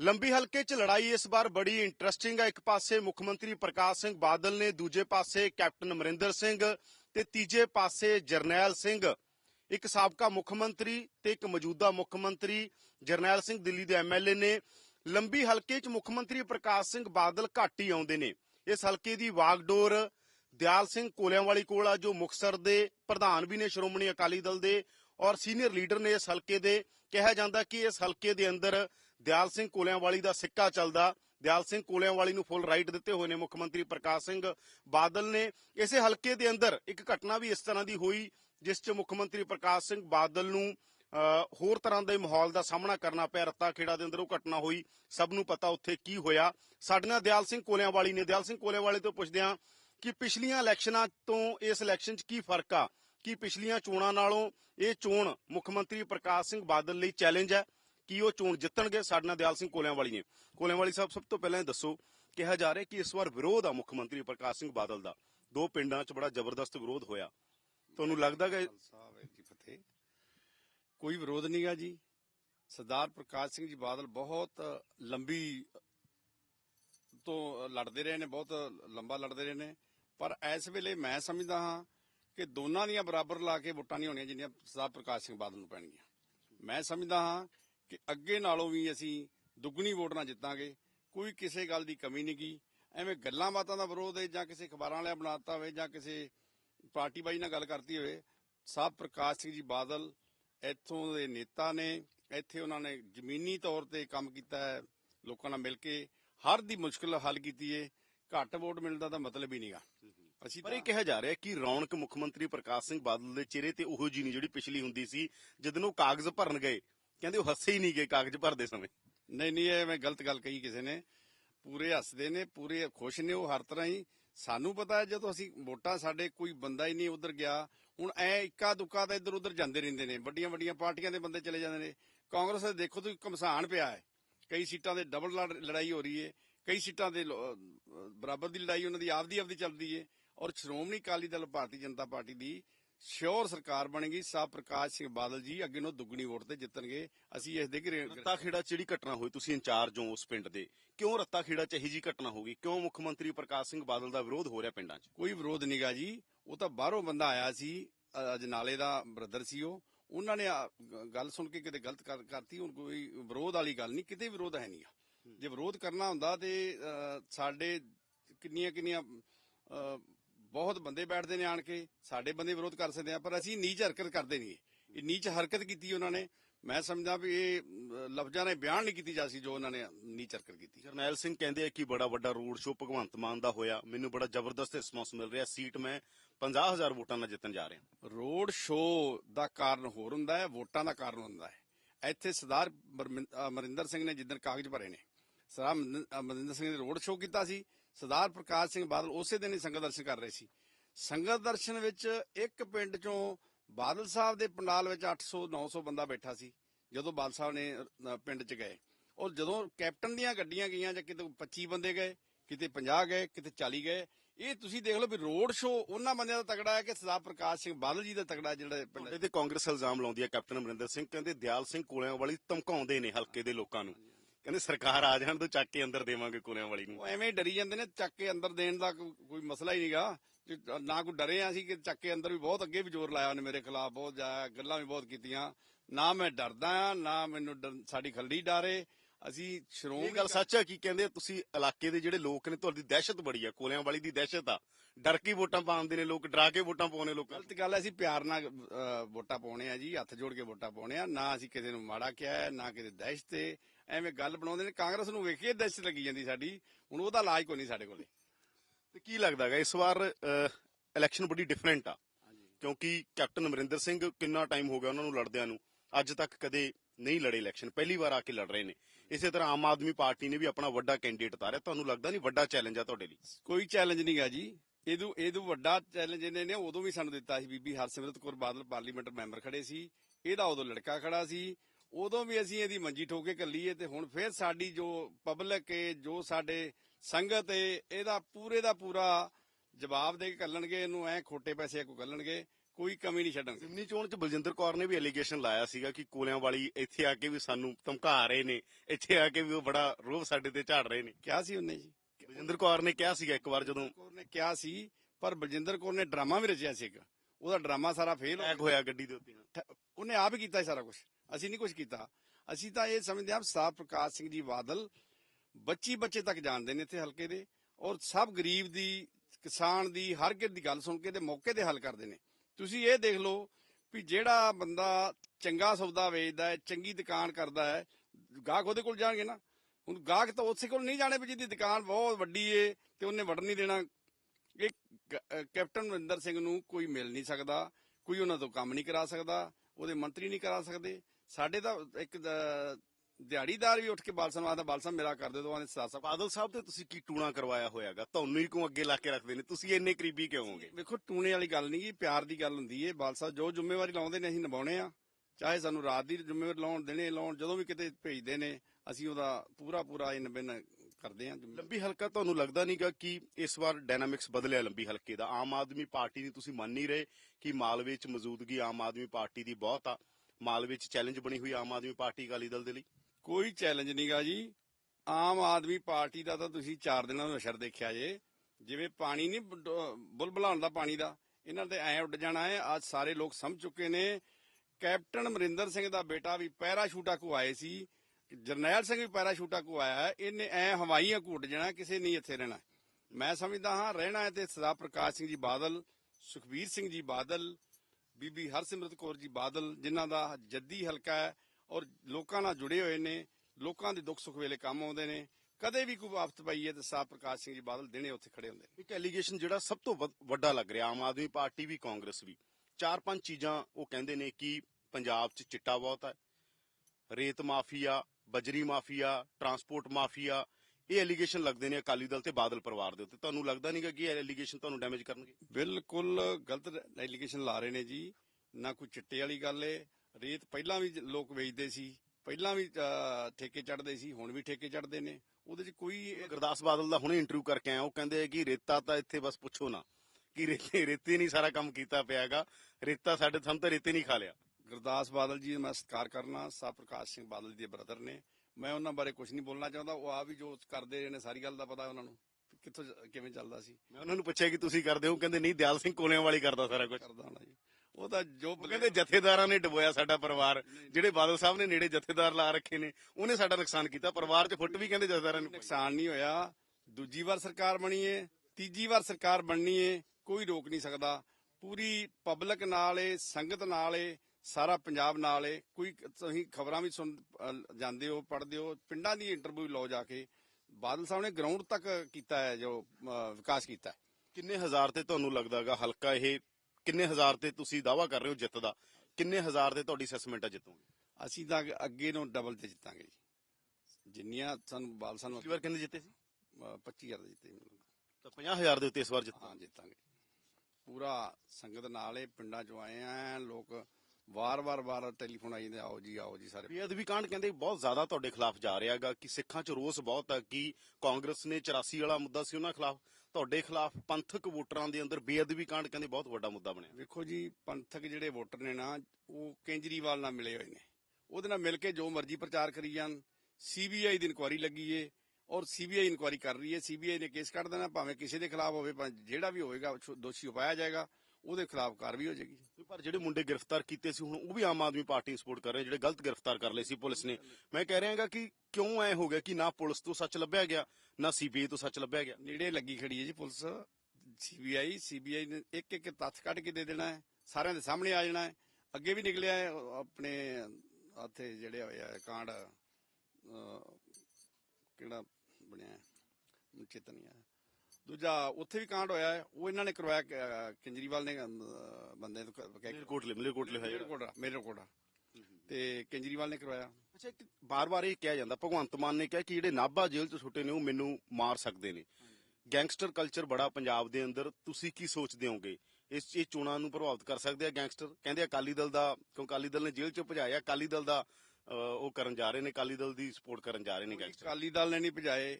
ਲੰਬੀ ਹਲਕੇ 'ਚ ਲੜਾਈ ਇਸ ਵਾਰ ਬੜੀ ਇੰਟਰਸਟਿੰਗ ਹੈ ਇੱਕ ਪਾਸੇ ਮੁੱਖ ਮੰਤਰੀ ਪ੍ਰਕਾਸ਼ ਸਿੰਘ ਬਾਦਲ ਨੇ, ਦੂਜੇ ਪਾਸੇ ਕੈਪਟਨ ਅਮਰਿੰਦਰ ਸਿੰਘ ਤੇ ਤੀਜੇ ਪਾਸੇ ਜਰਨੈਲ ਸਿੰਘ। ਇੱਕ ਸਾਬਕਾ ਮੁੱਖ ਮੰਤਰੀ ਤੇ ਇੱਕ ਮੌਜੂਦਾ ਮੁੱਖ ਮੰਤਰੀ ਜਰਨੈਲ ਸਿੰਘ ਦਿੱਲੀ ਦੇ ਐਮਐਲਏ ਨੇ। ਲੰਬੀ ਹਲਕੇ 'ਚ ਮੁੱਖ ਮੰਤਰੀ ਪ੍ਰਕਾਸ਼ ਸਿੰਘ ਬਾਦਲ ਘੱਟ ਹੀ ਆਉਂਦੇ ਨੇ। ਇਸ ਹਲਕੇ ਦੀ ਵਾਗਡੋਰ ਦਿਆਲ ਸਿੰਘ ਕੋਲਿਆਂਵਾਲੀ ਕੋਲ ਆ, ਜੋ ਮੁਕਤਸਰ ਦੇ ਪ੍ਰਧਾਨ ਵੀ ਨੇ, ਸ਼੍ਰੋਮਣੀ ਅਕਾਲੀ ਦਲ ਦੇ ਔਰ ਸੀਨੀਅਰ ਲੀਡਰ ਨੇ ਇਸ ਹਲਕੇ ਦੇ। ਕਿਹਾ ਜਾਂਦਾ ਕਿ ਇਸ ਹਲਕੇ ਦੇ ਅੰਦਰ ਦਿਆਲ ਸਿੰਘ ਕੋਲਿਆਂਵਾਲੀ ਦਾ ਸਿੱਕਾ ਚੱਲਦਾ। ਦਿਆਲ ਸਿੰਘ ਕੋਲਿਆਂਵਾਲੀ ਨੂੰ ਫੁੱਲ ਰਾਈਟ ਦਿੱਤੇ ਹੋਏ ਨੇ ਮੁੱਖ ਮੰਤਰੀ ਪ੍ਰਕਾਸ਼ ਸਿੰਘ ਬਾਦਲ ਨੇ। ਇਸੇ ਹਲਕੇ ਦੇ ਅੰਦਰ ਇੱਕ ਘਟਨਾ ਵੀ ਇਸ ਤਰ੍ਹਾਂ ਦੀ ਹੋਈ, ਜਿਸ 'ਚ ਮੁੱਖ ਮੰਤਰੀ ਪ੍ਰਕਾਸ਼ ਸਿੰਘ ਬਾਦਲ ਨੂੰ ਹੋਰ ਤਰ੍ਹਾਂ ਦੇ ਮਾਹੌਲ ਦਾ ਸਾਹਮਣਾ ਕਰਨਾ ਪਿਆ। ਰੱਤਾ ਖੇੜਾ ਦੇ ਅੰਦਰ ਉਹ ਘਟਨਾ ਹੋਈ। ਸਭ ਨੂੰ ਪਤਾ ਉੱਥੇ ਕੀ ਹੋਇਆ। ਸਾਡੇ ਨਾਲ ਦਿਆਲ ਸਿੰਘ ਕੋਲਿਆਂਵਾਲੀ ਨੇ। ਦਿਆਲ ਸਿੰਘ ਕੋਲਿਆਂਵਾਲੀ ਤੋਂ ਪੁੱਛਦੇ ਹਾਂ ਕਿ ਪਿਛਲੀਆਂ ਇਲੈਕਸ਼ਨਾਂ ਤੋਂ ਇਸ ਇਲੈਕਸ਼ਨ 'ਚ ਕੀ ਫ਼ਰਕ ਆ? ਕੀ ਪਿਛਲੀਆਂ ਚੋਣਾਂ ਨਾਲੋਂ ਇਹ ਚੋਣ ਮੁੱਖ ਮੰਤਰੀ ਪ੍ਰਕਾਸ਼ ਸਿੰਘ ਬਾਦਲ ਲਈ ਚੈਲੰਜ ਹੈ? ਕੀ ਉਹ ਚੋਣ ਜਿੱਤਣਗੇ ਸਾਡੇ ਨਾਲ ਦਿਆਲ ਸਿੰਘ ਕੋਲਿਆਂਵਾਲੀ ਨੇ। ਕੋਲਿਆਂਵਾਲੀ ਸਾਹਿਬ, ਸਭ ਤੋਂ ਪਹਿਲਾਂ ਦੱਸੋ, ਕਿਹਾ ਜਾ ਰਿਹਾ ਕਿ ਇਸ ਵਾਰ ਵਿਰੋਧ ਆ ਮੁੱਖ ਮੰਤਰੀ ਪ੍ਰਕਾਸ਼ ਸਿੰਘ ਬਾਦਲ ਦਾ। ਦੋ ਪਿੰਡਾਂ 'ਚ ਬੜਾ ਜ਼ਬਰਦਸਤ ਵਿਰੋਧ ਹੋਇਆ। ਤੁਹਾਨੂੰ ਲੱਗਦਾ ਕਿ ਫਤਿਹ। ਕੋਈ ਵਿਰੋਧ ਨਹੀਂਗਾ ਜੀ। ਸਰਦਾਰ ਪ੍ਰਕਾਸ਼ ਸਿੰਘ ਜੀ ਬਾਦਲ ਬਹੁਤ ਲੰਬੀ ਤੋਂ ਲੜਦੇ ਰਹੇ ਨੇ, ਬਹੁਤ ਲੰਬਾ ਲੜਦੇ ਰਹੇ ਨੇ। ਪਰ ਇਸ ਵੇਲੇ ਮੈਂ ਸਮਝਦਾ ਹਾਂ ਕਿ ਦੋਨਾਂ ਦੀਆਂ ਬਰਾਬਰ ਲਾ ਕੇ ਵੋਟਾਂ ਨਹੀਂ ਹੋਣੀਆਂ ਜਿੰਨੀਆਂ ਸਰਦਾਰ ਪ੍ਰਕਾਸ਼ ਸਿੰਘ ਬਾਦਲ ਨੂੰ ਪੈਣਗੀਆਂ। ਮੈਂ ਸਮਝਦਾ ਹਾਂ ਕਿ ਅੱਗੇ ਨਾਲੋਂ ਵੀ ਅਸੀਂ ਦੁੱਗਣੀ ਵੋਟ ਨਾਲ ਜਿੱਤਾਂਗੇ ਕੋਈ ਕਿਸੇ ਗੱਲ ਦੀ ਕਮੀ ਨਹੀਂ ਗੀ। ਐਵੇਂ ਗੱਲਾਂ ਬਾਤਾਂ ਦਾ ਵਿਰੋਧ ਹੈ ਜਾਂ ਕਿਸੇ ਅਖਬਾਰਾਂ ਵਾਲਿਆਂ ਬਣਾਤਾ ਹੋਵੇ ਜਾਂ ਕਿਸੇ ਪਾਰਟੀ ਬਾਈ ਨਾਲ ਗੱਲ ਕਰਤੀ ਹੋਵੇ ਸਾਹਿਬ ਪ੍ਰਕਾਸ਼ ਸਿੰਘ ਜੀ ਬਾਦਲ ਇੱਥੋਂ ਦੇ ਨੇਤਾ ਨੇ ਇੱਥੇ ਉਹਨਾਂ ਨੇ ਜ਼ਮੀਨੀ ਤੌਰ ਤੇ ਕੰਮ ਕੀਤਾ ਹੈ ਲੋਕਾਂ ਨਾਲ ਮਿਲ ਕੇ ਹਰ ਦੀ ਮੁਸ਼ਕਲ ਹੱਲ ਕੀਤੀ ਹੈ ਘੱਟ ਵੋਟ ਮਿਲਦਾ ਤਾਂ ਮਤਲਬ ਹੀ ਨਹੀਂਗਾ। ਅਸੀਂ ਪਰ ਇਹ ਕਿਹਾ ਜਾ ਰਿਹਾ ਕਿ ਰੌਣਕ ਮੁੱਖ ਮੰਤਰੀ ਪ੍ਰਕਾਸ਼ ਸਿੰਘ ਬਾਦਲ ਦੇ ਚਿਹਰੇ ਤੇ ਉਹੋ ਜੀ ਨਹੀਂ ਜਿਹੜੀ ਪਿਛਲੀ ਹੁੰਦੀ ਸੀ ਜਦੋਂ ਉਹ ਕਾਗਜ਼ ਭਰਨ ਗਏ। ਕਹਿੰਦੇ ਉਹ ਹੱਸੇ ਹੀ ਨਹੀਂ ਗਏ ਕਾਗਜ਼ ਭਰਦੇ ਸਮੇਂ। ਨਹੀਂ ਨਹੀਂ, ਇਹ ਮੈਂ ਗਲਤ ਗੱਲ ਕਹੀ ਕਿਸੇ ਨੇ। ਪੂਰੇ ਹੱਸਦੇ ਨੇ, ਪੂਰੇ ਖੁਸ਼ ਨੇ ਉਹ ਹਰ ਤਰ੍ਹਾਂ ਹੀ। ਸਾਨੂੰ ਪਤਾ ਹੈ ਜਦੋਂ ਅਸੀਂ ਵੋਟਾਂ ਸਾਡੇ ਕੋਈ ਬੰਦਾ ਹੀ ਨਹੀਂ ਉਧਰ ਗਿਆ, ਹੁਣ ਐ ਇੱਕਾ ਦੁੱਕਾ ਤਾਂ ਇੱਧਰ ਉਧਰ ਜਾਂਦੇ ਰਹਿੰਦੇ ਨੇ। ਵੱਡੀਆਂ ਵੱਡੀਆਂ ਪਾਰਟੀਆਂ ਦੇ ਬੰਦੇ ਚਲੇ ਜਾਂਦੇ ਨੇ। ਕਾਂਗਰਸ ਦੇ ਦੇਖੋ ਤੁਸੀਂ ਕਮਸਾਨ ਪਿਆ ਹੈ। ਕਈ ਸੀਟਾਂ ਦੇ ਡਬਲ ਲੜਾਈ ਹੋ ਰਹੀ ਹੈ। ਕਈ ਸੀਟਾਂ ਦੇ ਬਰਾਬਰ ਦੀ ਲੜਾਈ ਉਹਨਾਂ ਦੀ ਆਪਦੀ ਆਪਦੀ ਚੱਲਦੀ ਹੈ। ਔਰ ਸ਼੍ਰੋਮਣੀ ਅਕਾਲੀ ਦਲ ਭਾਰਤੀ ਜਨਤਾ ਪਾਰਟੀ ਦੀ ਸ਼ੋਰ ਸਰਕਾਰ ਬਣੇਗੀ ਸਾਹਿਬ ਪ੍ਰਕਾਸ਼ ਸਿੰਘ ਬਾਦਲ ਜੀ ਅੱਗੇ ਨੂੰ ਦੁੱਗਣੀ ਵੋਟ ਤੇ ਜਿੱਤਣਗੇ। ਅਸੀਂ ਇਸ ਦੇ ਘਰੇ ਰੱਤਾ ਖੇੜਾ ਜਿਹੜੀ ਘਟਨਾ ਹੋਈ ਤੁਸੀਂ ਇੰਚਾਰਜ ਹੋ ਉਸ ਪਿੰਡ ਦੇ। ਕਿਉਂ ਰੱਤਾ ਖੇੜਾ 'ਚ ਇਹੀ ਜੀ ਘਟਨਾ ਹੋ ਗਈ? ਕਿਉਂ ਮੁੱਖ ਮੰਤਰੀ ਪ੍ਰਕਾਸ਼ ਸਿੰਘ ਬਾਦਲ ਦਾ ਵਿਰੋਧ ਹੋ ਰਿਹਾ ਪਿੰਡਾਂ 'ਚ? ਕੋਈ ਵਿਰੋਧ ਨਹੀਂਗਾ ਜੀ। ਉਹ ਤਾਂ ਬਾਹਰੋਂ ਬੰਦਾ ਆਇਆ ਸੀ ਅਜਨਾਲੇ ਦਾ ਬ੍ਰਦਰ ਸੀ ਉਹ। ਉਹਨਾਂ ਨੇ ਗੱਲ ਸੁਣ ਕੇ ਕਿਤੇ ਗਲਤ ਕਰ- ਕਰਤੀ ਹੁਣ ਕੋਈ ਵਿਰੋਧ ਵਾਲੀ ਗੱਲ ਨਹੀਂ ਕਿਤੇ ਵਿਰੋਧ ਹੈ ਨਹੀਂਗਾ ਜੇ ਵਿਰੋਧ ਕਰਨਾ ਹੁੰਦਾ ਤੇ ਸਾਡੇ ਕਿੰਨੀਆਂ ਕਿੰਨੀਆਂ ਬਹੁਤ ਬੰਦੇ ਬੈਠਦੇ ਨੇ ਆਣ ਕੇ ਸਾਡੇ ਬੰਦੇ ਵਿਰੋਧ ਕਰ ਸਕਦੇ ਆ ਪਰ ਅਸੀਂ ਨੀਚ ਹਰਕਤ ਕਰਦੇ ਨਹੀਂ। ਇਹ ਨੀਚ ਹਰਕਤ ਕੀਤੀ ਉਹਨਾਂ ਨੇ ਮੈਂ ਸਮਝਦਾ ਵੀ ਇਹ ਲਫ਼ਜ਼ਾਂ ਨੇ ਬਿਆਨ ਨਹੀਂ ਕੀਤੀ ਜਾ ਸੀ ਜੋ ਉਹਨਾਂ ਨੇ ਨੀਚ ਹਰਕਤ ਕੀਤੀ। ਜਰਨੈਲ ਸਿੰਘ ਕਹਿੰਦੇ ਆ ਕਿ ਬੜਾ ਵੱਡਾ ਰੋਡ ਸ਼ੋਅ ਭਗਵੰਤ ਮਾਨ ਦਾ ਹੋਇਆ। ਮੈਨੂੰ ਬੜਾ ਜ਼ਬਰਦਸਤ ਰਿਸਪਾਂਸ ਮਿਲ ਰਿਹਾ। ਸੀਟ ਮੈਂ 50000 ਵੋਟਾਂ ਨਾਲ ਜਿੱਤਣ ਜਾ ਰਿਹਾ। ਰੋਡ ਸ਼ੋਅ ਦਾ ਕਾਰਨ ਹੋਰ ਹੁੰਦਾ ਹੈ ਵੋਟਾਂ ਦਾ ਕਾਰਨ ਹੁੰਦਾ ਹੈ। ਇੱਥੇ ਸਰਦਾਰ ਅਮਰਿੰਦਰ ਸਿੰਘ ਨੇ ਜਿੱਦਣ ਕਾਗਜ਼ ਭਰੇ ਨੇ ਸਰਦਾਰ ਅਮਰਿੰਦਰ ਸਿੰਘ ਨੇ ਰੋਡ ਸ਼ੋਅ ਕੀਤਾ ਸੀ। ਸਰਦਾਰ ਪ੍ਰਕਾਸ਼ ਸਿੰਘ ਬਾਦਲ ਉਸੇ ਦਿਨ ਹੀ ਸੰਗਤ ਦਰਸ਼ਨ ਕਰ ਰਹੇ ਸੀ। ਸੰਗਤ ਦਰਸ਼ਨ ਵਿੱਚ ਇੱਕ ਪਿੰਡ ਚੋਂ ਬਾਦਲ ਸਾਹਿਬ ਦੇ ਪੰਡਾਲ ਵਿੱਚ 800 900 ਬੰਦਾ ਬੈਠਾ ਸੀ, ਜਦੋਂ ਬਾਦਲ ਸਾਹਿਬ ਨੇ ਪਿੰਡ 'ਚ ਗਏ। ਔਰ ਜਦੋਂ ਕੈਪਟਨ ਦੀਆਂ ਗੱਡੀਆਂ ਗਈਆਂ ਜਾਂ ਕਿਤੇ 25 ਬੰਦੇ ਗਏ, ਕਿਤੇ 50 ਗਏ, ਕਿਤੇ 40 ਗਏ, ਇਹ ਤੁਸੀਂ ਦੇਖ ਲਓ ਵੀ ਰੋਡ ਸ਼ੋ ਉਹਨਾਂ ਬੰਦਿਆਂ ਦਾ ਤਗੜਾ ਹੈ ਕਿ ਸਰਦਾਰ ਪ੍ਰਕਾਸ਼ ਸਿੰਘ ਬਾਦਲ ਜੀ ਦਾ ਤਗੜਾ ਜਿਹੜਾ ਪਿੰਡ ਤੇ ਕਾਂਗਰਸ ਇਲਜ਼ਾਮ ਲਾਉਂਦੀ ਹੈ ਕੈਪਟਨ ਅਮਰਿੰਦਰ ਸਿੰਘ, ਕਹਿੰਦੇ ਦਿਆਲ ਸਿੰਘ ਕੋਲਿਆਂ ਵਾਲੀ ਧਮਕਾਉਂਦੇ ਨੇ ਹਲਕੇ ਦੇ ਲੋਕਾਂ ਨੂੰ। ਕਹਿੰਦੇ ਸਰਕਾਰ ਆ ਜਾਣ ਤੋਂ ਚੱਕ ਕੇ ਅੰਦਰ ਦੇਵਾਂਗੇ ਕੋਲਿਆਂ ਵਾਲੀ ਨੂੰ। ਉਹ ਐਵੇਂ ਡਰੀ ਜਾਂਦੇ ਨੇ, ਚੱਕ ਕੇ ਅੰਦਰ ਦੇਣ ਦਾ ਕੋਈ ਮਸਲਾ ਹੀ ਨਹੀਂਗਾ। ਨਾ ਕੋਈ ਡਰੇ ਆ ਸੀ ਕਿ ਚੱਕ ਕੇ ਅੰਦਰ ਵੀ ਬਹੁਤ ਅੱਗੇ ਵੀ ਜ਼ੋਰ ਲਾਇਆ ਉਹਨੇ ਮੇਰੇ ਖਿਲਾਫ, ਬਹੁਤ ਜਾਇਆ ਗੱਲਾਂ ਵੀ ਬਹੁਤ ਕੀਤੀਆਂ। ਨਾ ਮੈਂ ਡਰਦਾ ਆ ਨਾ ਮੈਨੂੰ ਸਾਡੀ ਖੱਲੀ ਡਾਰੇ। ਅਸੀਂ ਸ਼੍ਰੋਮਣੀ ਗੱਲ ਸੱਚ ਹੈ ਕਿ ਕਹਿੰਦੇ ਤੁਸੀਂ ਇਲਾਕੇ ਦੇ ਜਿਹੜੇ ਲੋਕ ਨੇ ਤੁਹਾਡੀ ਦਹਿਸ਼ਤ ਬੜੀ ਆ ਕੋਲਿਆਂ ਵਾਲੀ ਦੀ ਦਹਿਸ਼ਤ ਆ। ਡਰ ਕੇ ਵੋਟਾਂ ਪਾਉਂਦੇ ਨੇ ਲੋਕ ਡਰਾ ਕੇ ਵੋਟਾਂ ਪਾਉਂਦੇ ਲੋਕਾਂ। ਗਲਤ ਗੱਲ ਹੈ ਅਸੀਂ ਪਿਆਰ ਨਾਲ ਵੋਟਾਂ ਪਾਉਣੇ ਆ ਜੀ ਹੱਥ ਜੋੜ ਕੇ ਵੋਟਾਂ ਪਾਉਣੇ ਆ ਨਾ ਅਸੀਂ ਕਿਸੇ ਨੂੰ ਮਾੜਾ ਕਿਹਾ ਹੈ, ਨਾ ਕਿਸੇ ਦਹਿਸ਼ਤ ਤੇ ਐਵੇਂ ਗੱਲ ਬਣਾਉਂਦੇ ਨੇ ਕਾਂਗਰਸ ਨੂੰ ਵੇਖ ਕੇ ਦਹਿਸ਼ਤ ਲੱਗੀ ਜਾਂਦੀ ਸਾਡੀ ਹੁਣ ਉਹਦਾ ਇਲਾਜ ਕੋਈ ਨਹੀਂ ਸਾਡੇ ਕੋਲੇ। ਤੇ ਕੀ ਲੱਗਦਾ ਹੈਗਾ ਇਸ ਵਾਰ ਇਲੈਕਸ਼ਨ ਬੜੀ ਡਿਫਰੈਂਟ ਆ। ਕਿਉਂਕਿ ਕੈਪਟਨ ਅਮਰਿੰਦਰ ਸਿੰਘ ਕਿੰਨਾ ਟਾਈਮ ਹੋ ਗਿਆ ਉਹਨਾਂ ਨੂੰ ਲੜਦਿਆਂ ਨੂੰ ਅੱਜ ਤੱਕ ਕਦੇ ਨਹੀਂ ਲੜੇ ਇਲੈਕਸ਼ਨ ਪਹਿਲੀ ਵਾਰ ਆ ਕੇ ਲੜ ਰਹੇ ਨੇ। ਇਸੇ ਤਰ੍ਹਾਂ ਆਮ ਆਦਮੀ ਪਾਰਟੀ ਨੇ ਵੀ ਆਪਣਾ ਵੱਡਾ ਕੈਂਡੀਡੇਟ ਉਤਾਰਿਆ। ਤੁਹਾਨੂੰ ਲੱਗਦਾ ਨਹੀਂ ਵੱਡਾ ਚੈਲੰਜ ਆ ਤੁਹਾਡੇ ਲਈ? ਕੋਈ ਚੈਲੰਜ ਨਹੀਂਗਾ ਜੀ। ਇਹਦੂ ਇਹਦੂ ਵੱਡਾ ਚੈਲੰਜ ਇਹਨੇ ਨੇ, ਉਦੋਂ ਵੀ ਸਾਨੂੰ ਦਿੱਤਾ ਸੀ ਬੀਬੀ ਹਰਸਿਮਰਤ ਕੌਰ ਬਾਦਲ ਪਾਰਲੀਮੈਂਟ ਮੈਂਬਰ ਖੜੇ ਸੀ। ਇਹਦਾ ਉਦੋਂ ਲੜਕਾ ਖੜਾ ਸੀ। ਉਦੋਂ ਵੀ ਅਸੀਂ ਇਹਦੀ ਮੰਜੀ ਠੋਕੇ ਕੱਲੀਏ ਤੇ ਹੁਣ ਫਿਰ ਸਾਡੀ ਜੋ ਪਬਲਿਕ ਏ, ਜੋ ਸਾਡੇ ਸੰਗਤ ਏ, ਇਹਦਾ ਪੂਰੇ ਦਾ ਪੂਰਾ ਜਵਾਬ ਦੇ ਕੇ ਕੱਲਣਗੇ ਇਹਨੂੰ ਐ ਖੋਟੇ ਪੈਸੇ ਕੋ ਕੱਲਣਗੇ ਕੋਈ ਕਮੀ ਨਹੀਂ ਛੱਡਾਂਗੇ ਜ਼ਿਮਨੀ ਚੋਣ ਚ ਬਲਜਿੰਦਰ ਕੌਰ ਨੇ ਵੀ ਐਲੀਗੇਸ਼ਨ ਲਾਇਆ ਸੀਗਾ ਕਿ ਕੋਲਿਆਂ ਵਾਲੀ ਇੱਥੇ ਆ ਕੇ ਵੀ ਸਾਨੂੰ ਧਮਕਾ ਰਹੇ ਨੇ ਇੱਥੇ ਆ ਕੇ ਵੀ ਉਹ ਬੜਾ ਰੋਹ ਸਾਡੇ ਤੇ ਝਾੜ ਰਹੇ ਨੇ। ਕਿਹਾ ਸੀ ਉਹਨੇ ਜੀ? ਬਲਜਿੰਦਰ ਕੌਰ ਨੇ ਕਿਹਾ ਸੀਗਾ ਇੱਕ ਵਾਰ ਜਦੋਂ ਕੌਰ ਨੇ ਕਿਹਾ ਸੀ ਪਰ ਬਲਜਿੰਦਰ ਕੌਰ ਨੇ ਡਰਾਮਾ ਵੀ ਰਚਿਆ ਸੀ ਇੱਕ ਉਹਦਾ ਡਰਾਮਾ ਸਾਰਾ ਫੇਲ ਹੋਇਆ ਗੱਡੀ ਦੇ ਉੱਤੇ। ਉਹਨੇ ਆਪ ਹੀ ਕੀਤਾ ਸਾਰਾ ਕੁਝ ਅਸੀਂ ਨਹੀਂ ਕੁਝ ਕੀਤਾ। ਅਸੀਂ ਤਾਂ ਇਹ ਸਮਝਦੇ ਹਾਂ ਸਾਹਿਬ ਪ੍ਰਕਾਸ਼ ਸਿੰਘ ਜੀ ਬਾਦਲ ਬੱਚੀ ਬੱਚੇ ਤੱਕ ਜਾਣਦੇ ਨੇ ਇੱਥੇ ਹਲਕੇ ਦੇ ਔਰ ਸਭ ਗਰੀਬ ਦੀ ਕਿਸਾਨ ਦੀ ਹਰ ਕਿਸੇ ਦੀ ਗੱਲ ਸੁਣ ਕੇ ਤੇ ਮੌਕੇ ਤੇ ਹੱਲ ਕਰਦੇ ਨੇ। ਤੁਸੀਂ ਇਹ ਦੇਖ ਲਓ ਵੀ ਜਿਹੜਾ ਬੰਦਾ ਚੰਗਾ ਸੌਦਾ ਵੇਚਦਾ ਹੈ, ਚੰਗੀ ਦੁਕਾਨ ਕਰਦਾ ਹੈ, ਗਾਹਕ ਉਹਦੇ ਕੋਲ ਜਾਣਗੇ ਨਾ। ਹੁਣ ਗਾਹਕ ਤਾਂ ਉਸੇ ਕੋਲ ਨਹੀਂ ਜਾਣੇ ਵੀ ਜਿਹਦੀ ਦੁਕਾਨ ਬਹੁਤ ਵੱਡੀ ਏ ਤੇ ਉਹਨੇ ਵੜਨ ਨਹੀਂ ਦੇਣਾ। ਇਹ ਕੈਪਟਨ ਅਮਰਿੰਦਰ ਸਿੰਘ ਨੂੰ ਕੋਈ ਮਿਲ ਨਹੀਂ ਸਕਦਾ, ਕੋਈ ਉਹਨਾਂ ਤੋਂ ਕੰਮ ਨਹੀਂ ਕਰਾ ਸਕਦਾ, ਉਹਦੇ ਮੰਤਰੀ ਨਹੀਂ ਕਰਾ ਸਕਦੇ। ਸਾਡੇ ਤਾਂ ਇੱਕ ਦਿਹਾੜੀਦਾਰ ਵੀ ਉੱਠ ਕੇ ਬਾਲਸਨ ਵਾਦਾ ਬਾਲਸਨ ਮੇਰਾ ਕਰ ਦੇ ਦੋ ਆਨੇ ਸਾਹਿਬ ਬਾਦਲ ਸਾਹਿਬ ਤੇ ਤੁਸੀਂ ਕੀ ਟੂਣਾ ਕਰਵਾਇਆ ਹੋਇਆਗਾ ਤੁਹਾਨੂੰ ਹੀ ਕਿਉਂ ਅੱਗੇ ਲਾ ਕੇ ਰੱਖਦੇ ਨੇ? ਤੁਸੀਂ ਇੰਨੇ ਕਰੀਬੀ ਕਿਉਂ ਹੋਗੇ? ਵੇਖੋ ਟੂਣੇ ਵਾਲੀ ਗੱਲ ਨਹੀਂ ਗੀ ਪਿਆਰ ਦੀ ਗੱਲ ਹੁੰਦੀ ਏ। ਬਾਲਸਾ ਜੋ ਜ਼ਿੰਮੇਵਾਰੀ ਲਾਉਂਦੇ ਨੇ ਅਸੀਂ ਨਿਭਾਉਣੇ ਆ। ਚਾਹੇ ਸਾਨੂੰ ਰਾਤ ਦੀ ਜ਼ਿੰਮੇਵਾਰੀ ਲਾਉਣ ਦੇਣੇ ਲਾਉਣ ਜਦੋਂ ਵੀ ਕਿਤੇ ਭੇਜਦੇ ਨੇ ਅਸੀਂ ਉਹਦਾ ਪੂਰਾ ਪੂਰਾ ਇਨ ਬਿਨ ਕਰਦੇ ਆ। ਲੰਬੀ ਹਲਕਾ ਤੁਹਾਨੂੰ ਲੱਗਦਾ ਨਹੀਂਗਾ ਕਿ ਇਸ ਵਾਰ ਡਾਇਨਾਮਿਕਸ ਬਦਲਿਆ ਲੰਬੀ ਹਲਕੇ ਦਾ? ਆਮ ਆਦਮੀ ਪਾਰਟੀ ਦੀ ਤੁਸੀਂ ਮੰਨ ਨਹੀਂ ਰਹੇ ਕਿ ਮਾਲਵੇ 'ਚ ਮੌਜੂਦਗੀ ਆਮ ਆਦਮੀ ਪਾਰਟੀ ਦੀ ਬਹੁਤ ਆ। ਮਾਲਵੇ 'ਚ ਚੈਲੰਜ ਬਣੀ ਹੋਈ ਆਮ ਆਦਮੀ ਪਾਰਟੀ ਅਕਾਲੀ ਦਲ ਦੇ ਲਈ? ਕੋਈ ਚੈਲੰਜ ਨਹੀਂਗਾ ਜੀ। ਆਮ ਆਦਮੀ ਪਾਰਟੀ ਦਾ ਤਾਂ ਤੁਸੀਂ 4 ਦਿਨਾਂ ਦਾ ਅਸਰ ਦੇਖਿਆ ਜੇ। ਜਿਵੇਂ ਪਾਣੀ ਨਹੀਂ ਬੁਲਬੁਲਾ ਹੁੰਦਾ ਪਾਣੀ ਦਾ। ਇਹਨਾਂ ਤੇ ਐ ਉੱਡ ਜਾਣਾ ਹੈ, ਅੱਜ ਸਾਰੇ ਲੋਕ ਸਮਝ ਚੁੱਕੇ ਨੇ। ਕੈਪਟਨ ਅਮਰਿੰਦਰ ਸਿੰਘ ਦਾ ਬੇਟਾ ਵੀ ਪੈਰਾਸ਼ੂਟਾ ਕੋ ਆਏ ਸੀ। ਜਰਨੈਲ ਸਿੰਘ ਵੀ ਪੈਰਾਸ਼ੂਟਾ ਕੋ ਆਇਆ ਇਹਨੇ ਐ ਹਵਾਈਆਂ ਘੁੱਟ ਜਾਣਾ, ਕਿਸੇ ਨਹੀਂ ਇੱਥੇ ਰਹਿਣਾ। ਮੈਂ ਸਮਝਦਾ ਹਾਂ, ਰਹਿਣਾ ਹੈ ਤੇ ਸਰਦਾਰ ਪ੍ਰਕਾਸ਼ ਸਿੰਘ ਜੀ ਬਾਦਲ, ਸੁਖਬੀਰ ਸਿੰਘ ਜੀ ਬਾਦਲ, ਬੀਬੀ ਹਰਸਿਮਰਤ ਕੌਰ ਜੀ ਬਾਦਲ, ਜਿਨ੍ਹਾਂ ਦਾ ਜੱਦੀ ਹਲਕਾ ਹੈ। ਔਰ ਲੋਕਾਂ ਨਾਲ ਜੁੜੇ ਹੋਏ ਨੇ ਲੋਕਾਂ ਦੇ ਦੁੱਖ ਸੁੱਖ ਵੇਲੇ ਕੰਮ ਆਉਂਦੇ ਨੇ ਕਦੇ ਵੀ ਕੋਈ ਆਫਤ ਪਈ ਹੈ ਤੇ ਸਾਹਿਬ ਪ੍ਰਕਾਸ਼ ਸਿੰਘ ਜੀ ਬਾਦਲ ਦਿਨੇ ਉੱਥੇ ਖੜੇ ਹੁੰਦੇ ਨੇ। ਇੱਕ ਐਲੀਗੇਸ਼ਨ ਜਿਹੜਾ ਸਭ ਤੋਂ ਵੱਡਾ ਲੱਗ ਰਿਹਾ ਆਮ ਆਦਮੀ ਪਾਰਟੀ ਵੀ ਕਾਂਗਰਸ ਵੀ। ਚਾਰ ਪੰਜ ਚੀਜ਼ਾਂ ਉਹ ਕਹਿੰਦੇ ਨੇ ਕਿ ਪੰਜਾਬ 'ਚ ਚਿੱਟਾ ਬਹੁਤ ਹੈ। ਰੇਤ ਮਾਫੀਆ ਬਜਰੀ ਮਾਫੀਆ ਟਰਾਂਸਪੋਰਟ ਮਾਫੀਆ ਇਹ ਐਲੀਗੇਸ਼ਨ ਲੱਗਦੇ ਨੇ ਅਕਾਲੀ ਦਲ ਤੇ ਬਾਦਲ ਪਰਿਵਾਰ ਦੇ ਉੱਤੇ। ਤੁਹਾਨੂੰ ਲੱਗਦਾ ਨਹੀਂਗਾ ਕਿ ਇਹ ਐਲੀਗੇਸ਼ਨ ਤੁਹਾਨੂੰ ਡੈਮੇਜ ਕਰਨਗੇ? ਬਿਲਕੁਲ ਗਲਤ ਐਲੀਗੇਸ਼ਨ ਲਾ ਰਹੇ ਨੇ ਜੀ। ਨਾ ਕੋਈ ਚਿੱਟੇ ਵਾਲੀ ਗੱਲ ਏ ਰੇਤ ਪਹਿਲਾਂ ਵੀ ਲੋਕ ਵੇਚਦੇ ਸੀ ਪਹਿਲਾਂ ਵੀ ਠੇਕੇ ਚੜਦੇ ਸੀ ਹੁਣ ਵੀ ਠੇਕੇ ਚੜਦੇ ਨੇ। ਉਹਦੇ 'ਚ ਕੋਈ ਗੁਰਦਾਸ ਬਾਦਲ ਦਾ ਹੁਣੇ ਇੰਟਰਵਿਊ ਕਰਕੇ ਆਇਆ ਉਹ ਕਹਿੰਦੇ ਕਿ ਰੇਤਾ ਤਾਂ ਇੱਥੇ ਬਸ ਪੁੱਛੋ ਨਾ ਕਿ ਰੇਤੇ ਰੇਤੇ ਨਹੀਂ ਸਾਰਾ ਕੰਮ ਕੀਤਾ ਪਿਆਗਾ ਰੇਤਾ ਸਾਡੇ ਸਾਨੂੰ ਤਾਂ ਰੇਤੇ ਨਹੀਂ ਖਾ ਲਿਆ। ਗੁਰਦਾਸ ਬਾਦਲ ਜੀ ਮੈਂ ਸਤਿਕਾਰ ਕਰਨਾ ਸਾਹਿਬ ਪ੍ਰਕਾਸ਼ ਸਿੰਘ ਬਾਦਲ ਜੀ ਦੇ ਬ੍ਰਦਰ ਨੇ। ਮੈਂ ਉਹਨਾਂ ਬਾਰੇ ਕੁਝ ਨਹੀਂ ਬੋਲਣਾ ਚਾਹੁੰਦਾ ਉਹ ਆ ਵੀ ਜੋ ਕਰਦੇ ਰਹੇ ਨੇ ਸਾਰੀ ਗੱਲ ਦਾ ਪਤਾ ਉਹਨਾਂ ਨੂੰ ਕਿੱਥੋਂ ਕਿਵੇਂ ਚੱਲਦਾ ਸੀ। ਮੈਂ ਉਹਨਾਂ ਨੂੰ ਪੁੱਛਿਆ ਕਿ ਤੁਸੀਂ ਕਰਦੇ ਹੋ ਕਹਿੰਦੇ ਨਹੀਂ ਦਿਆਲ ਸਿੰਘ ਕੋਲਿਆਂ ਵਾਲੀ ਕਰਦਾ ਸਾਰਾ ਕੁਝ ਕਰਦਾ ਹੋਣਾ ਜੀ। ਉਹ ਤਾਂ ਜੋ ਕਹਿੰਦੇ ਜਥੇਦਾਰਾਂ ਨੇ ਡਬੋਇਆ ਸਾਡਾ ਪਰਿਵਾਰ ਜਿਹੜੇ ਬਾਦਲ ਸਾਹਿਬ ਨੇ ਨੇੜੇ ਜਥੇਦਾਰ ਲਾ ਰੱਖੇ ਨੇ ਉਹਨੇ ਸਾਡਾ ਨੁਕਸਾਨ ਕੀਤਾ। ਪਰਿਵਾਰ 'ਚ ਫੁੱਟ ਵੀ ਕਹਿੰਦੇ ਜਥੇਦਾਰਾਂ ਨੂੰ ਨੁਕਸਾਨ ਨਹੀਂ ਹੋਇਆ। ਦੂਜੀ ਵਾਰ ਸਰਕਾਰ ਬਣੀ ਏ ਤੀਜੀ ਵਾਰ ਸਰਕਾਰ ਬਣਨੀ ਏ ਕੋਈ ਰੋਕ ਨਹੀਂ ਸਕਦਾ। ਪੂਰੀ ਪਬਲਿਕ ਨਾਲ ਏ ਸੰਗਤ ਨਾਲ ਏ ਸਾਰਾ ਪੰਜਾਬ ਨਾਲ ਏ। ਕੋਈ ਤੁਸੀਂ ਖਬਰਾਂ ਵੀ ਸੁਣ ਜਾਂਦੇ ਹੋ ਪੜ੍ਹਦੇ ਹੋ ਪਿੰਡਾਂ ਦੀ ਇੰਟਰਵਿਊ ਲਓ ਜਾ ਕੇ। ਬਾਦਲ ਸਾਹਿਬ ਨੇ ਗਰਾਊਂਡ ਤੱਕ ਕੀਤਾ ਹੈ ਜੋ ਵਿਕਾਸ ਕੀਤਾ ਹੈ। ਕਿੰਨੇ ਹਜ਼ਾਰ ਤੇ ਤੁਹਾਨੂੰ ਲੱਗਦਾਗਾ ਹਲਕਾ ਇਹ ਕਿੰਨੇ ਹਜ਼ਾਰ ਤੇ ਤੁਸੀਂ ਦਾਵਾ ਕਰ ਰਹੇ ਹੋ ਜਿੱਤ ਦਾ ਕਿੰਨੇ ਹਜ਼ਾਰ ਤੇ ਤੁਹਾਡੀ ਅਸੈਸਮੈਂਟ ਆ ਜਿੱਤੋਗੇ? ਅਸੀਂ ਤਾਂ ਅੱਗੇ- ਨੂੰ ਡਬਲ ਤੇ ਜਿੱਤਾਂਗੇ ਜੀ। ਜਿੰਨੀਆਂ ਸਾਨੂੰ ਬਾਲ ਸਾਨੂੰ ਪਿਛਲੀ ਵਾਰ ਕਿੰਨੇ ਜਿੱਤੇ ਸੀ? 25000 ਦੇ ਜਿੱਤੇ ਲੱਗਦਾ। ਤਾਂ 50000 ਦੇ ਉੱਤੇ ਇਸ ਵਾਰ ਜਿੱਤਾਂ। ਹਾਂ ਜਿੱਤਾਂਗੇ। ਪੂਰਾ ਸੰਗਤ ਨਾਲ ਇਹ ਪਿੰਡਾਂ ਚੋਂ ਆਏ ਆ ਲੋਕ ਵਾਰ-ਵਾਰ ਵਾਰ ਟੈਲੀਫੋਨ ਆਈ ਜਾਂਦੇ ਆਓ ਜੀ ਆਓ ਜੀ ਸਾਰੇ। ਬੇਅਦਬੀ ਕਾਂਡ ਕਹਿੰਦੇ ਬਹੁਤ ਜ਼ਿਆਦਾ ਤੁਹਾਡੇ ਖਿਲਾਫ ਜਾ ਰਿਹਾਗਾ ਕਿ ਸਿੱਖਾਂ 'ਚ ਰੋਸ ਬਹੁਤ ਹੈ ਕਿ ਕਾਂਗਰਸ ਨੇ 84 ਵਾਲਾ ਮੁੱਦਾ ਸੀ ਉਹਨਾਂ ਖਿਲਾਫ। ਤੁਹਾਡੇ ਖਿਲਾਫ ਪੰਥਕ ਵੋਟਰਾਂ ਦੇ ਅੰਦਰ ਬੇਅਦਬੀ ਕਾਂਡ ਕਹਿੰਦੇ ਬਹੁਤ ਵੱਡਾ ਮੁੱਦਾ ਬਣਿਆ। ਵੇਖੋ ਜੀ ਪੰਥਕ ਜਿਹੜੇ ਵੋਟਰ ਨੇ ਨਾ ਉਹ ਕੇਂਜਰੀਵਾਲ ਨਾਲ ਮਿਲੇ ਹੋਏ ਨੇ। ਉਹਦੇ ਨਾਲ ਮਿਲ ਕੇ ਜੋ ਮਰਜ਼ੀ ਪ੍ਰਚਾਰ ਕਰੀ ਜਾਣ। ਸੀਬੀਆਈ ਦੀ ਇਨਕੁਆਰੀ ਲੱਗੀ ਏ ਔਰ ਸੀਬੀਆਈ ਇਨਕੁਆਰੀ ਕਰ ਰਹੀ ਏ। ਸੀਬੀਆਈ ਨੇ ਕੇਸ ਕੱਢ ਦੇਣਾ ਭਾਵੇਂ ਕਿਸੇ ਦੇ ਖਿਲਾਫ ਹੋਵੇ ਭਾਵੇਂ ਜਿਹੜਾ ਵੀ ਹੋਵੇਗਾ ਦੋਸ਼ੀ ਪਾਇਆ ਜਾਏਗਾ ਉਹਦੇ ਖਿਲਾਫ ਕਾਰਵਾਈ ਹੋ ਜਾਏਗੀ। ਪਰ ਜਿਹੜੇ ਮੁੰਡੇ ਗ੍ਰਿਫਤਾਰ ਕੀਤੇ ਸੀ ਹੁਣ ਉਹ ਵੀ ਆਮ ਆਦਮੀ ਪਾਰਟੀ ਸਪੋਰਟ ਕਰ ਰਹੇ ਜਿਹੜੇ ਗਲਤ ਗ੍ਰਿਫਤਾਰ ਕਰ ਲਏ ਸੀ ਪੁਲਿਸ ਨੇ। ਮੈਂ ਕਹਿ ਰਿਹਾਗਾ ਕਿ ਕਿਉਂ ਐ ਹੋ ਗਿਆ ਕਿ ਨਾ ਪੁਲਿਸ ਤੋਂ ਸੱਚ ਲੱਭਿਆ ਗਿਆ? ਨਾ ਸੀਬੀਆਈ ਤੋਂ ਸੱਚ ਲੱਭਿਆ ਗਿਆ। ਨੇੜੇ ਲੱਗੀ ਖੜੀ ਹੈ ਜੀ ਪੁਲਿਸ। ਸੀਬੀਆਈ ਸੀਬੀਆਈ ਨੇ ਇੱਕ ਇੱਕ ਤੱਥ ਕੱਢ ਕੇ ਦੇ ਦੇਣਾ ਹੈ। ਸਾਰਿਆਂ ਦੇ ਸਾਹਮਣੇ ਆ ਜਾਣਾ ਹੈ। ਅੱਗੇ ਵੀ ਨਿਕਲਿਆ ਹੈ। ਆਪਣੇ ਉੱਥੇ ਜਿਹੜੇ ਹੋਏ ਆ ਕਾਂਡ ਕਿਹੜਾ ਬਣਿਆ ਹੈ? ਮੈਨੂੰ ਚੇਤਾ ਨਹੀਂ ਆਇਆ। ਦੂਜਾ ਉੱਥੇ ਵੀ ਕਾਂਡ ਹੋਇਆ ਉਹ ਇਹਨਾਂ ਨੇ ਕਰਵਾਇਆ ਕੇਜਰੀਵਾਲ ਨੇ ਬੰਦੇ ਕ- ਕਹਿ ਕੇ ਕੋਟਲੇ ਮਿਲੇ ਕੋਟਲੇ ਹੋਇਆ ਕੋੜਾ ਤੇ ਕੇਜਰੀਵਾਲ ਨੇ ਕਰਵਾਇਆ। ਅੱਛਾ ਇੱਕ ਬਾਰ-ਬਾਰ ਇਹ ਕਿਹਾ ਜਾਂਦਾ ਭਗਵੰਤ ਮਾਨ ਨੇ ਕਿਹਾ ਕਿ ਜਿਹੜੇ ਨਾਭਾ ਜੇਲ੍ਹ ਤੋਂ ਛੁੱਟੇ ਨੇ ਉਹ ਮੈਨੂੰ ਮਾਰ ਸਕਦੇ ਨੇ। ਗੈਂਗਸਟਰ ਕਲਚਰ ਬੜਾ ਪੰਜਾਬ ਦੇ ਅੰਦਰ ਤੁਸੀਂ ਕੀ ਸੋਚਦੇ ਹੋਗੇ? ਇਸ ਇਹ ਚੋਣਾਂ ਨੂੰ ਪ੍ਰਭਾਵਿਤ ਕਰ ਸਕਦੇ ਆ ਗੈਂਗਸਟਰ? ਕਹਿੰਦੇ ਅਕਾਲੀ ਦਲ ਦਾ ਕਿਉਂ ਅਕਾਲੀ ਦਲ ਨੇ ਜੇਲ੍ਹ ਚੋਂ ਭਜਾਇਆ ਅਕਾਲੀ ਦਲ ਦਾ ਉਹ ਕਰਨ ਜਾ ਰਹੇ ਨੇ ਅਕਾਲੀ ਦਲ ਦੀ ਸਪੋਰਟ ਕਰਨ ਜਾ ਰਹੇ ਨੇ ਗੈਂਗਸਟਰ। ਅਕਾਲੀ ਦਲ ਨੇ ਨਹੀਂ ਭਜਾਏ।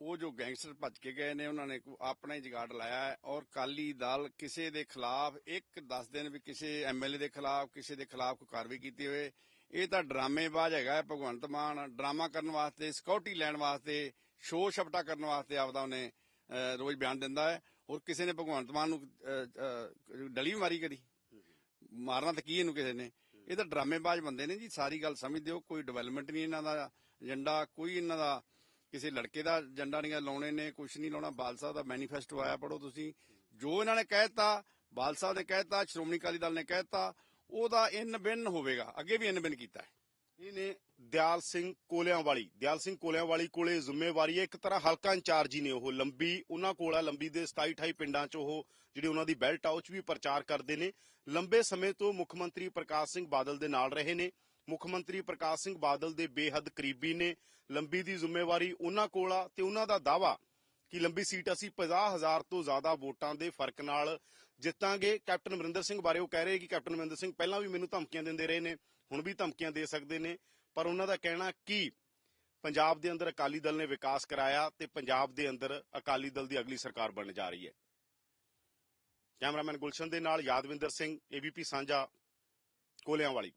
ਉਹ ਜੋ ਗੈਂਗਸਟਰ ਭੱਜ ਕੇ ਗਏ ਨੇ ਉਹਨਾਂ ਨੇ ਆਪਣਾ ਹੀ ਜਗਾੜ ਲਾਇਆ ਹੈ ਔਰ ਕਾਲੀ ਦਲ ਕਿਸੇ ਦੇ ਖਿਲਾਫ ਇੱਕ ਦੱਸ ਦਿਨ ਵੀ ਕਿਸੇ ਐਮਐਲਏ ਦੇ ਖਿਲਾਫ ਕਿਸੇ ਦੇ ਖਿਲਾਫ ਕੋਈ ਕਾਰਵਾਈ ਕੀਤੀ ਹੋਵੇ ਇਹ ਤਾਂ ਡਰਾਮੇਬਾਜ਼ ਹੈਗਾ ਭਗਵੰਤ ਮਾਨ। ਡਰਾਮਾ ਕਰਨ ਵਾਸਤੇ ਸਿਕਿਉਰਿਟੀ ਲੈਣ ਵਾਸਤੇ ਸ਼ੋਅ ਛਪਟਾ ਕਰਨ ਵਾਸਤੇ ਆਪਦਾ ਉਹਨੇ ਰੋਜ਼ ਬਿਆਨ ਦਿੰਦਾ ਹੈ। ਔਰ ਕਿਸੇ ਨੇ ਭਗਵੰਤ ਮਾਨ ਨੂੰ ਡਲੀ ਵੀ ਮਾਰੀ ਕਦੀ? ਮਾਰਨਾ ਤਾਂ ਕੀ ਇਹਨੂੰ ਕਿਸੇ ਨੇ? ਇਹ ਤਾਂ ਡਰਾਮੇਬਾਜ਼ ਬੰਦੇ ਨੇ ਜੀ, ਸਾਰੀ ਗੱਲ ਸਮਝਦੇ ਹੋ ਕੋਈ ਡਿਵੈਲਪਮੈਂਟ ਨਹੀਂ ਇਹਨਾਂ ਦਾ ਏਜੰਡਾ, ਕੋਈ ਇਹਨਾਂ ਦਾ ਕਿਸੇ ਲੜਕੇ ਦਾ ਏਜੰਡਾ ਨਹੀਂ ਲਾਉਣੇ ਨੇ ਕੁਝ ਨਹੀਂ ਲਾਉਣਾ। ਬਾਲ ਸਾਹਿਬ ਦਾ ਮੈਨੀਫੈਸਟੋ ਆਇਆ ਪੜੋ ਤੁਸੀਂ। ਜੋ ਇਹਨਾਂ ਨੇ ਕਹਿਤਾ ਬਾਲ ਸਾਹਿਬ ਨੇ ਕਹਿਤਾ ਸ਼੍ਰੋਮਣੀ ਅਕਾਲੀ ਦਲ ਨੇ ਕਹਿਤਾ ਉਹਦਾ ਇਨ ਬਿਨ ਹੋਵੇਗਾ। ਅੱਗੇ ਵੀ ਇਨ ਬਿਨ ਕੀਤਾ ਹੈ। ਇਹ ਦਿਆਲ ਸਿੰਘ ਕੋਲਿਆਂ ਵਾਲੀ ਦਿਆਲ ਸਿੰਘ ਕੋਲਿਆਂ ਵਾਲੀ ਕੋਲੇ ਜ਼ਿੰਮੇਵਾਰੀ ਹੈ। ਇੱਕ ਤਰ੍ਹਾਂ ਹਲਕਾ ਇੰਚਾਰਜ ਹੀ ਨੇ ਉਹ। ਲੰਬੀ, ਉਹਨਾਂ ਕੋਲ ਲੰਬੀ ਦੇ 27 28 ਪਿੰਡਾਂ 'ਚ ਉਹ ਜਿਹੜੀ ਉਹਨਾਂ ਦੀ ਬੈਲਟ ਆ, ਉਹ 'ਚ ਵੀ ਪ੍ਰਚਾਰ ਕਰਦੇ ਨੇ। ਲੰਬੇ ਸਮੇਂ ਤੋਂ ਮੁੱਖ ਮੰਤਰੀ ਪ੍ਰਕਾਸ਼ ਸਿੰਘ ਬਾਦਲ ਦੇ ਨਾਲ ਰਹੇ ਨੇ। ਮੁੱਖ ਮੰਤਰੀ ਪ੍ਰਕਾਸ਼ ਸਿੰਘ ਬਾਦਲ ਦੇ ਬੇਹੱਦ ਕਰੀਬੀ ਨੇ। ਲੰਬੀ ਦੀ ਜ਼ਿੰਮੇਵਾਰੀ ਉਹਨਾਂ ਕੋਲ ਆ ਤੇ ਉਹਨਾਂ ਦਾ ਦਾਵਾ ਕਿ ਲੰਬੀ ਸੀਟ ਅਸੀਂ 50000 ਤੋਂ ਜ਼ਿਆਦਾ ਵੋਟਾਂ ਦੇ ਫ਼ਰਕ ਨਾਲ ਜਿੱਤਾਂਗੇ। ਕੈਪਟਨ ਅਮਰਿੰਦਰ ਸਿੰਘ ਬਾਰੇ ਉਹ ਕਹਿ ਰਹੇ ਕਿ ਕੈਪਟਨ ਅਮਰਿੰਦਰ ਸਿੰਘ ਪਹਿਲਾਂ ਵੀ ਮੈਨੂੰ ਧਮਕੀਆਂ ਦਿੰਦੇ ਰਹੇ ਨੇ, ਹੁਣ ਵੀ ਧਮਕੀਆਂ ਦੇ ਸਕਦੇ ਨੇ। ਪਰ ਉਹਨਾਂ ਦਾ ਕਹਿਣਾ ਕਿ ਪੰਜਾਬ ਦੇ ਅੰਦਰ ਅਕਾਲੀ ਦਲ ਨੇ ਵਿਕਾਸ ਕਰਾਇਆ ਤੇ ਪੰਜਾਬ ਦੇ ਅੰਦਰ ਅਕਾਲੀ ਦਲ ਦੀ ਅਗਲੀ ਸਰਕਾਰ ਬਣਨ ਜਾ ਰਹੀ ਹੈ। ਕੈਮਰਾਮੈਨ ਗੁਲਸ਼ਨ ਦੇ ਨਾਲ ਯਾਦਵਿੰਦਰ ਸਿੰਘ, ਏਬੀਪੀ ਸਾਂਝਾ ਕੋਲਿਆਂ ਵਾਲੀ